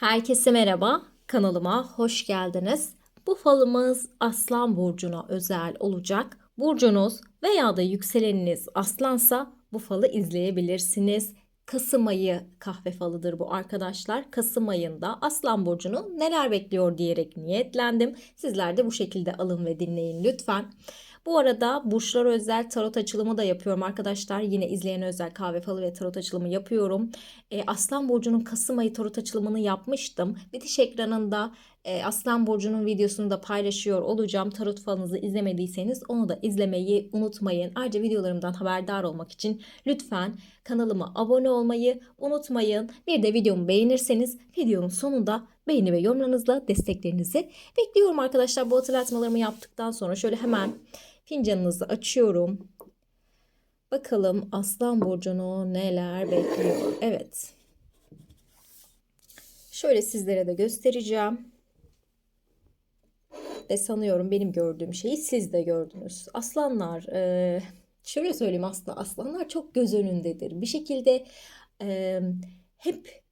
Herkese merhaba, kanalıma hoş geldiniz. Bu falımız Aslan Burcu'na özel olacak. Burcunuz veya da yükseleniniz Aslansa bu falı izleyebilirsiniz. Kasım ayı kahve falıdır bu arkadaşlar. Kasım ayında Aslan Burcu'nu neler bekliyor diyerek niyetlendim. Sizler de bu şekilde alın ve dinleyin lütfen. Bu arada burçlar özel tarot açılımı da yapıyorum arkadaşlar. Yine izleyen özel kahve falı ve tarot açılımı yapıyorum. E, Aslan Burcu'nun Kasım ayı tarot açılımını yapmıştım. Bitiş ekranında e, Aslan Burcu'nun videosunu da paylaşıyor olacağım. Tarot falınızı izlemediyseniz onu da izlemeyi unutmayın. Ayrıca videolarımdan haberdar olmak için lütfen kanalıma abone olmayı unutmayın. Bir de videomu beğenirseniz videonun sonunda beğeni ve yorumlarınızla desteklerinizi bekliyorum arkadaşlar. Bu hatırlatmalarımı yaptıktan sonra şöyle hemen fincanınızı açıyorum. Bakalım Aslan Burcu'nu neler bekliyor. Evet. Şöyle sizlere de göstereceğim. Ve sanıyorum benim gördüğüm şeyi siz de gördünüz. Aslanlar, e, şöyle söyleyeyim aslında aslanlar çok göz önündedir. Bir şekilde e, hep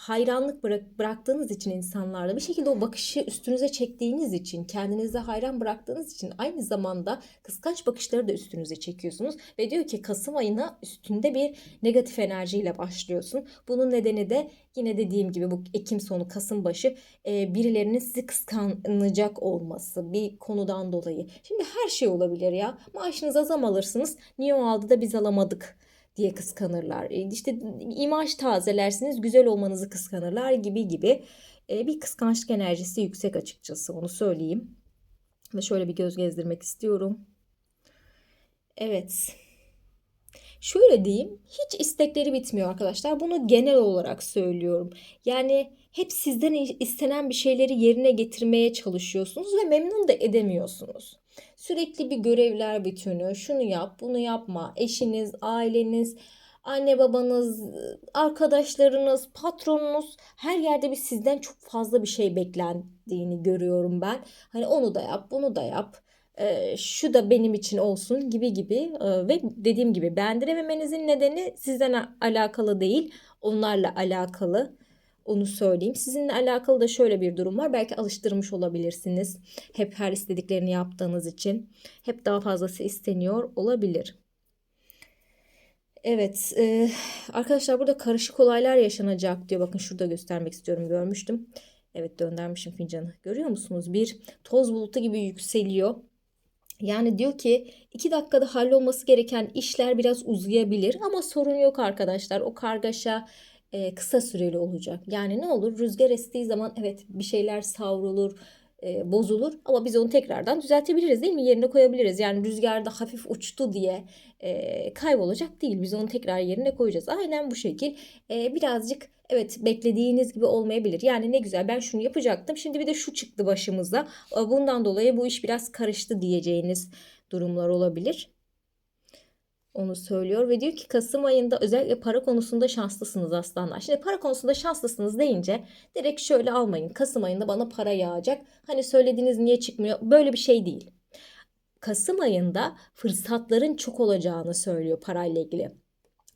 hayranlık bırak, bıraktığınız için insanlarla bir şekilde o bakışı üstünüze çektiğiniz için kendinize hayran bıraktığınız için aynı zamanda kıskanç bakışları da üstünüze çekiyorsunuz ve diyor ki Kasım ayına üstünde bir negatif enerjiyle başlıyorsun. Bunun nedeni de yine dediğim gibi bu Ekim sonu Kasım başı e, birilerinin sizi kıskanacak olması bir konudan dolayı. Şimdi her şey olabilir ya. Maaşınıza zam alırsınız. Niye o aldı da biz alamadık? Diye kıskanırlar. E, işte imaj tazelersiniz, güzel olmanızı kıskanırlar gibi gibi. E, bir kıskançlık enerjisi yüksek açıkçası onu söyleyeyim. Ve şöyle bir göz gezdirmek istiyorum. Evet. Şöyle diyeyim, hiç istekleri bitmiyor arkadaşlar. Bunu genel olarak söylüyorum. Yani hep sizden istenen bir şeyleri yerine getirmeye çalışıyorsunuz ve memnun da edemiyorsunuz. Sürekli bir görevler bütünü, şunu yap, bunu yapma. Eşiniz, aileniz, anne babanız, arkadaşlarınız, patronunuz her yerde bir sizden çok fazla bir şey beklendiğini görüyorum ben. Hani onu da yap, bunu da yap. E, şu da benim için olsun gibi gibi e, ve dediğim gibi beğendirememenizin nedeni sizden alakalı değil, onlarla alakalı. Onu söyleyeyim. Sizinle alakalı da şöyle bir durum var. Belki alıştırmış olabilirsiniz. Hep her istediklerini yaptığınız için. Hep daha fazlası isteniyor olabilir. Evet e, arkadaşlar burada karışık olaylar yaşanacak diyor. Bakın şurada göstermek istiyorum görmüştüm. Evet döndürmüşüm fincanı. Görüyor musunuz? Bir toz bulutu gibi yükseliyor. Yani diyor ki iki dakikada hallolması gereken işler biraz uzayabilir ama sorun yok arkadaşlar. O kargaşa e, kısa süreli olacak. Yani ne olur rüzgar estiği zaman evet bir şeyler savrulur, e, bozulur ama biz onu tekrardan düzeltebiliriz değil mi? Yerine koyabiliriz. Yani rüzgarda hafif uçtu diye e, kaybolacak değil. Biz onu tekrar yerine koyacağız. Aynen bu şekil. E, birazcık evet beklediğiniz gibi olmayabilir. Yani ne güzel ben şunu yapacaktım. Şimdi bir de şu çıktı başımıza. Bundan dolayı bu iş biraz karıştı diyeceğiniz durumlar olabilir onu söylüyor ve diyor ki Kasım ayında özellikle para konusunda şanslısınız aslanlar. Şimdi para konusunda şanslısınız deyince direkt şöyle almayın. Kasım ayında bana para yağacak. Hani söylediğiniz niye çıkmıyor? Böyle bir şey değil. Kasım ayında fırsatların çok olacağını söylüyor parayla ilgili.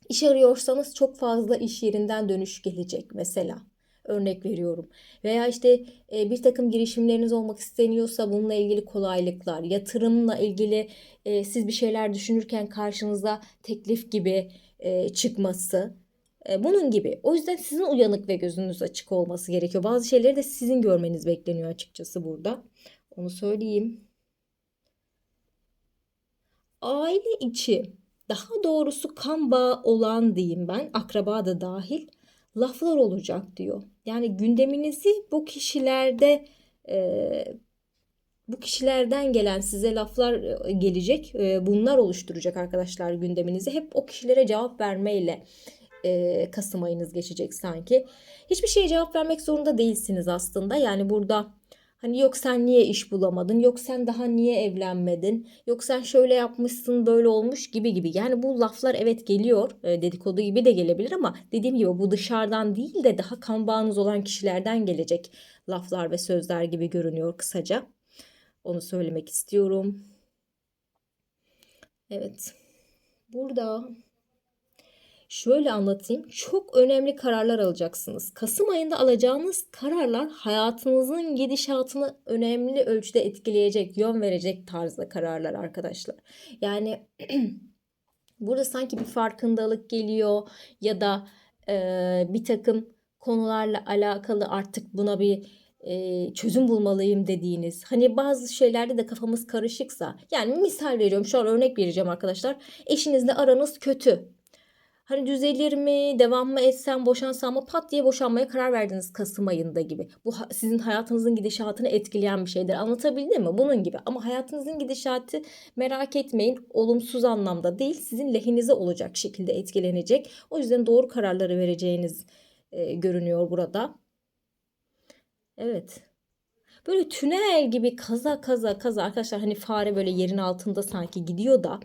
İş arıyorsanız çok fazla iş yerinden dönüş gelecek mesela. Örnek veriyorum. Veya işte e, bir takım girişimleriniz olmak isteniyorsa bununla ilgili kolaylıklar, yatırımla ilgili e, siz bir şeyler düşünürken karşınıza teklif gibi e, çıkması. E, bunun gibi. O yüzden sizin uyanık ve gözünüz açık olması gerekiyor. Bazı şeyleri de sizin görmeniz bekleniyor açıkçası burada. Onu söyleyeyim. Aile içi daha doğrusu kan bağı olan diyeyim ben akraba da dahil laflar olacak diyor. Yani gündeminizi bu kişilerde e, bu kişilerden gelen size laflar e, gelecek. E, bunlar oluşturacak arkadaşlar gündeminizi. Hep o kişilere cevap vermeyle e, Kasım ayınız geçecek sanki. Hiçbir şeye cevap vermek zorunda değilsiniz aslında. Yani burada Hani yok sen niye iş bulamadın? Yok sen daha niye evlenmedin? Yok sen şöyle yapmışsın böyle olmuş gibi gibi. Yani bu laflar evet geliyor. Dedikodu gibi de gelebilir ama dediğim gibi bu dışarıdan değil de daha kan bağınız olan kişilerden gelecek laflar ve sözler gibi görünüyor kısaca. Onu söylemek istiyorum. Evet. Burada Şöyle anlatayım. Çok önemli kararlar alacaksınız. Kasım ayında alacağınız kararlar hayatınızın gidişatını önemli ölçüde etkileyecek, yön verecek tarzda kararlar arkadaşlar. Yani burada sanki bir farkındalık geliyor ya da e, bir takım konularla alakalı artık buna bir e, çözüm bulmalıyım dediğiniz hani bazı şeylerde de kafamız karışıksa yani misal veriyorum şu an örnek vereceğim arkadaşlar eşinizle aranız kötü Hani düzelir mi, devam mı etsem, boşansam mı pat diye boşanmaya karar verdiniz Kasım ayında gibi. Bu sizin hayatınızın gidişatını etkileyen bir şeydir. Anlatabildim mi? Bunun gibi. Ama hayatınızın gidişatı merak etmeyin olumsuz anlamda değil sizin lehinize olacak şekilde etkilenecek. O yüzden doğru kararları vereceğiniz e, görünüyor burada. Evet. Böyle tünel gibi kaza kaza kaza arkadaşlar hani fare böyle yerin altında sanki gidiyor da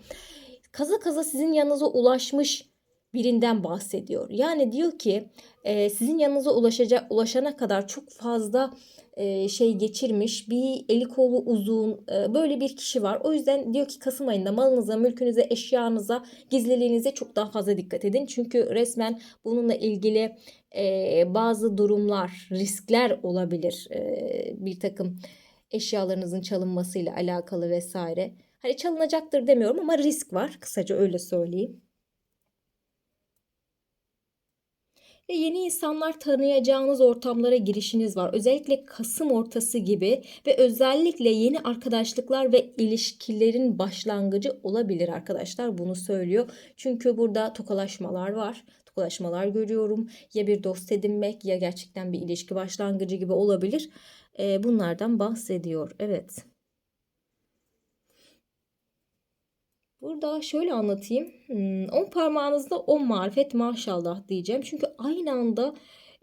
kaza kaza sizin yanınıza ulaşmış birinden bahsediyor. Yani diyor ki e, sizin yanınıza ulaşacak ulaşana kadar çok fazla e, şey geçirmiş bir eli kolu uzun e, böyle bir kişi var. O yüzden diyor ki Kasım ayında malınıza, mülkünüze, eşyanıza, gizliliğinize çok daha fazla dikkat edin. Çünkü resmen bununla ilgili e, bazı durumlar, riskler olabilir. E, bir takım eşyalarınızın çalınmasıyla alakalı vesaire. Hani çalınacaktır demiyorum ama risk var. Kısaca öyle söyleyeyim. Ve yeni insanlar tanıyacağınız ortamlara girişiniz var. Özellikle Kasım ortası gibi ve özellikle yeni arkadaşlıklar ve ilişkilerin başlangıcı olabilir arkadaşlar. Bunu söylüyor. Çünkü burada tokalaşmalar var. Tokalaşmalar görüyorum. Ya bir dost edinmek ya gerçekten bir ilişki başlangıcı gibi olabilir. Bunlardan bahsediyor. Evet. Burada şöyle anlatayım. Hmm, on parmağınızda on marifet maşallah diyeceğim. Çünkü aynı anda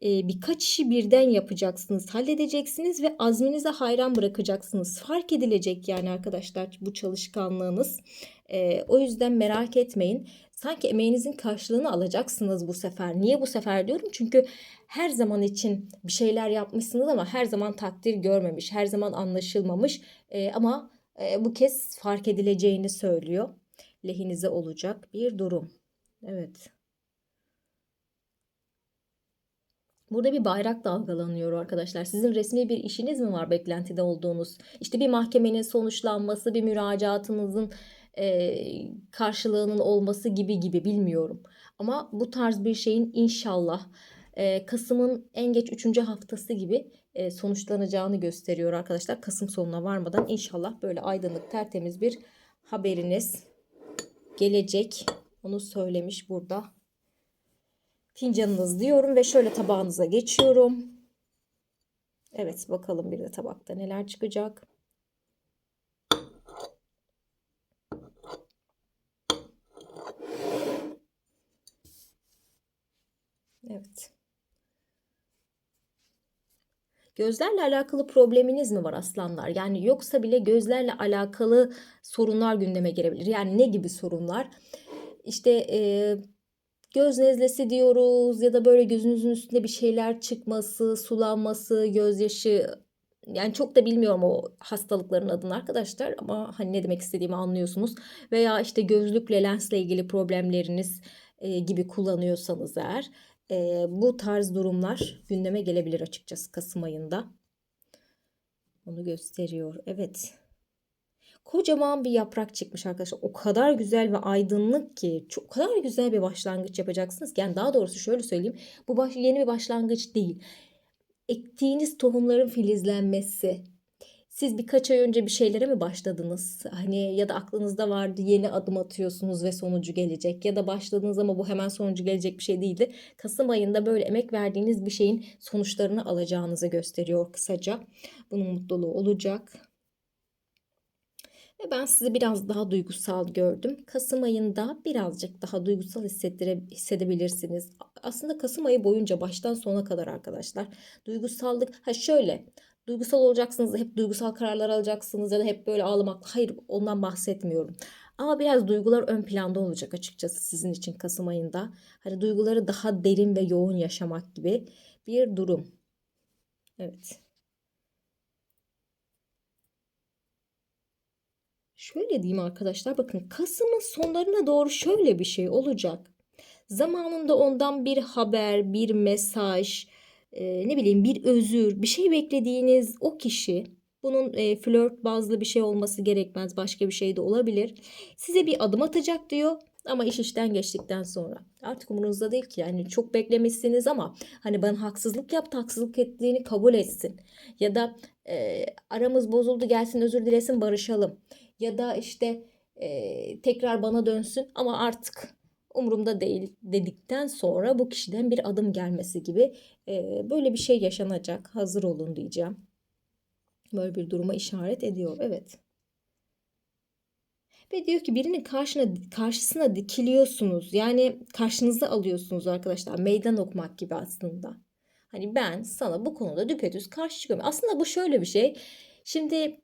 e, birkaç işi birden yapacaksınız, halledeceksiniz ve azminize hayran bırakacaksınız. Fark edilecek yani arkadaşlar bu çalışkanlığınız. E, o yüzden merak etmeyin. Sanki emeğinizin karşılığını alacaksınız bu sefer. Niye bu sefer diyorum? Çünkü her zaman için bir şeyler yapmışsınız ama her zaman takdir görmemiş, her zaman anlaşılmamış. E, ama bu kez fark edileceğini söylüyor lehinize olacak bir durum. Evet. Burada bir bayrak dalgalanıyor arkadaşlar. Sizin resmi bir işiniz mi var beklentide olduğunuz? İşte bir mahkemenin sonuçlanması, bir müracaatınızın e, karşılığının olması gibi gibi bilmiyorum. Ama bu tarz bir şeyin inşallah e, Kasım'ın en geç 3. haftası gibi e, sonuçlanacağını gösteriyor arkadaşlar. Kasım sonuna varmadan inşallah böyle aydınlık tertemiz bir haberiniz gelecek. Onu söylemiş burada. Fincanınız diyorum ve şöyle tabağınıza geçiyorum. Evet bakalım bir de tabakta neler çıkacak. Evet. Gözlerle alakalı probleminiz mi var aslanlar? Yani yoksa bile gözlerle alakalı sorunlar gündeme gelebilir. Yani ne gibi sorunlar? İşte e, göz nezlesi diyoruz ya da böyle gözünüzün üstünde bir şeyler çıkması, sulanması, gözyaşı yani çok da bilmiyorum o hastalıkların adını arkadaşlar ama hani ne demek istediğimi anlıyorsunuz. Veya işte gözlükle lensle ilgili problemleriniz e, gibi kullanıyorsanız eğer e, bu tarz durumlar gündeme gelebilir açıkçası Kasım ayında. Onu gösteriyor. Evet. Kocaman bir yaprak çıkmış arkadaşlar. O kadar güzel ve aydınlık ki çok kadar güzel bir başlangıç yapacaksınız. Yani daha doğrusu şöyle söyleyeyim. Bu baş, yeni bir başlangıç değil. Ektiğiniz tohumların filizlenmesi, siz birkaç ay önce bir şeylere mi başladınız? Hani ya da aklınızda vardı yeni adım atıyorsunuz ve sonucu gelecek ya da başladınız ama bu hemen sonucu gelecek bir şey değildi. Kasım ayında böyle emek verdiğiniz bir şeyin sonuçlarını alacağınızı gösteriyor kısaca. Bunun mutluluğu olacak. Ve ben sizi biraz daha duygusal gördüm. Kasım ayında birazcık daha duygusal hissettire, hissedebilirsiniz. Aslında Kasım ayı boyunca baştan sona kadar arkadaşlar duygusallık ha şöyle duygusal olacaksınız, hep duygusal kararlar alacaksınız ya da hep böyle ağlamak. Hayır ondan bahsetmiyorum. Ama biraz duygular ön planda olacak açıkçası sizin için Kasım ayında. Hani duyguları daha derin ve yoğun yaşamak gibi bir durum. Evet. Şöyle diyeyim arkadaşlar bakın Kasım'ın sonlarına doğru şöyle bir şey olacak. Zamanında ondan bir haber, bir mesaj, e, ne bileyim bir özür, bir şey beklediğiniz o kişi bunun e, flört bazlı bir şey olması gerekmez. Başka bir şey de olabilir. Size bir adım atacak diyor. Ama iş işten geçtikten sonra. Artık umurunuzda değil ki. Yani çok beklemişsiniz ama hani bana haksızlık yaptı, haksızlık ettiğini kabul etsin. Ya da e, aramız bozuldu gelsin özür dilesin barışalım. Ya da işte e, tekrar bana dönsün ama artık umurumda değil dedikten sonra bu kişiden bir adım gelmesi gibi e, böyle bir şey yaşanacak. Hazır olun diyeceğim. Böyle bir duruma işaret ediyor. Evet. Ve diyor ki birinin karşına, karşısına dikiliyorsunuz. Yani karşınıza alıyorsunuz arkadaşlar. Meydan okumak gibi aslında. Hani ben sana bu konuda düpedüz karşı çıkıyorum. Aslında bu şöyle bir şey. Şimdi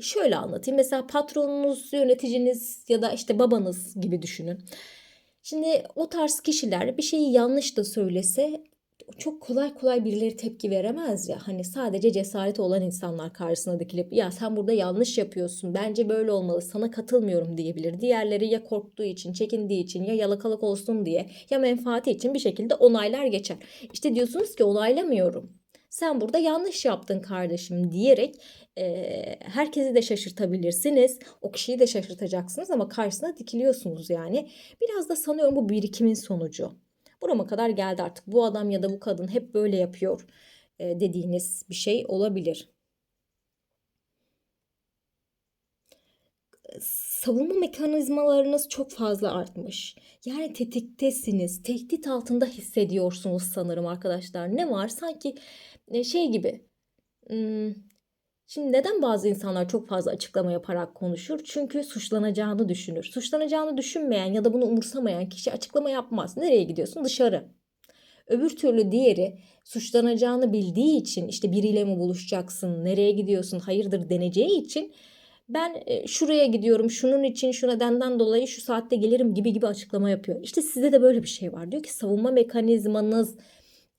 şöyle anlatayım. Mesela patronunuz, yöneticiniz ya da işte babanız gibi düşünün. Şimdi o tarz kişiler bir şeyi yanlış da söylese çok kolay kolay birileri tepki veremez ya. Hani sadece cesareti olan insanlar karşısına dikilip ya sen burada yanlış yapıyorsun. Bence böyle olmalı. Sana katılmıyorum diyebilir. Diğerleri ya korktuğu için, çekindiği için ya yalakalık olsun diye ya menfaati için bir şekilde onaylar geçer. İşte diyorsunuz ki onaylamıyorum. Sen burada yanlış yaptın kardeşim diyerek e, herkesi de şaşırtabilirsiniz. O kişiyi de şaşırtacaksınız ama karşısına dikiliyorsunuz yani. Biraz da sanıyorum bu birikimin sonucu. Burama kadar geldi artık. Bu adam ya da bu kadın hep böyle yapıyor dediğiniz bir şey olabilir. Savunma mekanizmalarınız çok fazla artmış. Yani tetiktesiniz, tehdit altında hissediyorsunuz sanırım arkadaşlar. Ne var? Sanki e, şey gibi. Hmm, şimdi neden bazı insanlar çok fazla açıklama yaparak konuşur? Çünkü suçlanacağını düşünür. Suçlanacağını düşünmeyen ya da bunu umursamayan kişi açıklama yapmaz. Nereye gidiyorsun? Dışarı. Öbür türlü diğeri suçlanacağını bildiği için işte biriyle mi buluşacaksın, nereye gidiyorsun, hayırdır deneceği için ben e, şuraya gidiyorum şunun için şu nedenden dolayı şu saatte gelirim gibi gibi açıklama yapıyor. İşte sizde de böyle bir şey var. Diyor ki savunma mekanizmanız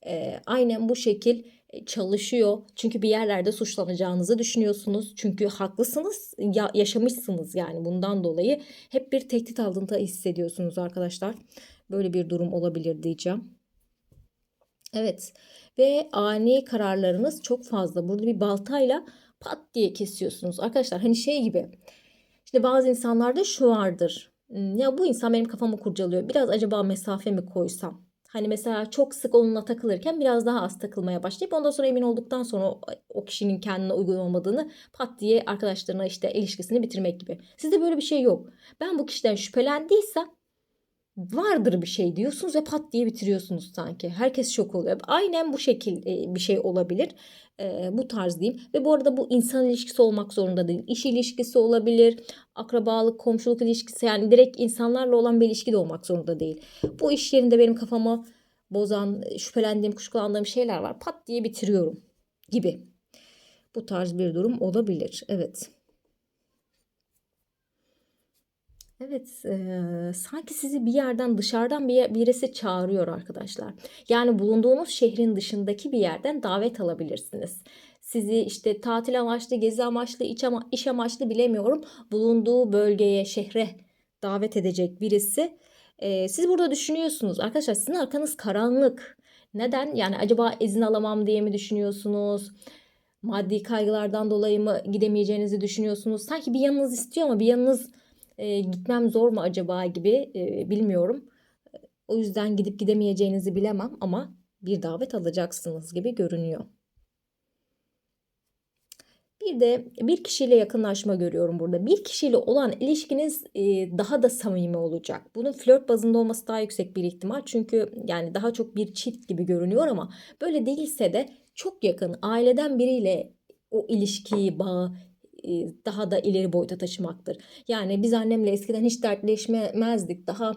e, aynen bu şekil e, çalışıyor. Çünkü bir yerlerde suçlanacağınızı düşünüyorsunuz. Çünkü haklısınız, ya, yaşamışsınız yani bundan dolayı hep bir tehdit altında hissediyorsunuz arkadaşlar. Böyle bir durum olabilir diyeceğim. Evet ve ani kararlarınız çok fazla. Burada bir baltayla pat diye kesiyorsunuz. Arkadaşlar hani şey gibi. İşte bazı insanlarda şu vardır. Hmm, ya bu insan benim kafamı kurcalıyor. Biraz acaba mesafe mi koysam? Hani mesela çok sık onunla takılırken biraz daha az takılmaya başlayıp ondan sonra emin olduktan sonra o kişinin kendine uygun olmadığını pat diye arkadaşlarına işte ilişkisini bitirmek gibi. Sizde böyle bir şey yok. Ben bu kişiden şüphelendiysem vardır bir şey diyorsunuz ve pat diye bitiriyorsunuz sanki. Herkes şok oluyor. Aynen bu şekil e, bir şey olabilir. E, bu tarz diyeyim. Ve bu arada bu insan ilişkisi olmak zorunda değil. İş ilişkisi olabilir. Akrabalık, komşuluk ilişkisi yani direkt insanlarla olan bir ilişki de olmak zorunda değil. Bu iş yerinde benim kafama bozan, şüphelendiğim, kuşkulandığım şeyler var. Pat diye bitiriyorum gibi. Bu tarz bir durum olabilir. Evet. Evet, eee, sanki sizi bir yerden dışarıdan bir birisi çağırıyor arkadaşlar. Yani bulunduğunuz şehrin dışındaki bir yerden davet alabilirsiniz. Sizi işte tatil amaçlı, gezi amaçlı, iç, ama, iş amaçlı bilemiyorum. Bulunduğu bölgeye, şehre davet edecek birisi. Eee, siz burada düşünüyorsunuz arkadaşlar sizin arkanız karanlık. Neden? Yani acaba izin alamam diye mi düşünüyorsunuz? Maddi kaygılardan dolayı mı gidemeyeceğinizi düşünüyorsunuz? Sanki bir yanınız istiyor ama bir yanınız e, gitmem zor mu acaba gibi e, bilmiyorum. O yüzden gidip gidemeyeceğinizi bilemem ama bir davet alacaksınız gibi görünüyor. Bir de bir kişiyle yakınlaşma görüyorum burada. Bir kişiyle olan ilişkiniz e, daha da samimi olacak. Bunun flört bazında olması daha yüksek bir ihtimal. Çünkü yani daha çok bir çift gibi görünüyor ama böyle değilse de çok yakın aileden biriyle o ilişkiyi, bağı daha da ileri boyuta taşımaktır. Yani biz annemle eskiden hiç dertleşmezdik. Daha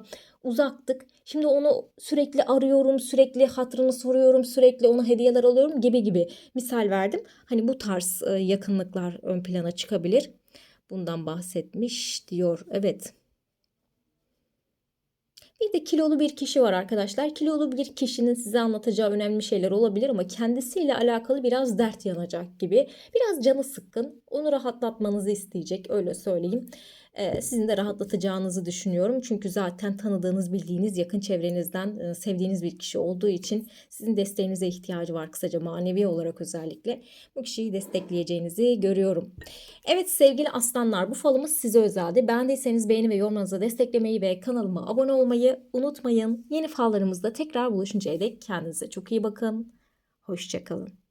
uzaktık. Şimdi onu sürekli arıyorum, sürekli hatırını soruyorum, sürekli ona hediyeler alıyorum gibi gibi misal verdim. Hani bu tarz yakınlıklar ön plana çıkabilir. Bundan bahsetmiş diyor. Evet. Bir de kilolu bir kişi var arkadaşlar. Kilolu bir kişinin size anlatacağı önemli şeyler olabilir ama kendisiyle alakalı biraz dert yanacak gibi. Biraz canı sıkkın. Onu rahatlatmanızı isteyecek öyle söyleyeyim. Ee, sizin de rahatlatacağınızı düşünüyorum. Çünkü zaten tanıdığınız, bildiğiniz, yakın çevrenizden e, sevdiğiniz bir kişi olduğu için sizin desteğinize ihtiyacı var kısaca manevi olarak özellikle. Bu kişiyi destekleyeceğinizi görüyorum. Evet sevgili aslanlar bu falımız size özeldi. Beğendiyseniz beğeni ve yorumlarınızı desteklemeyi ve kanalıma abone olmayı unutmayın. Yeni fallarımızda tekrar buluşuncaya dek kendinize çok iyi bakın. Hoşçakalın.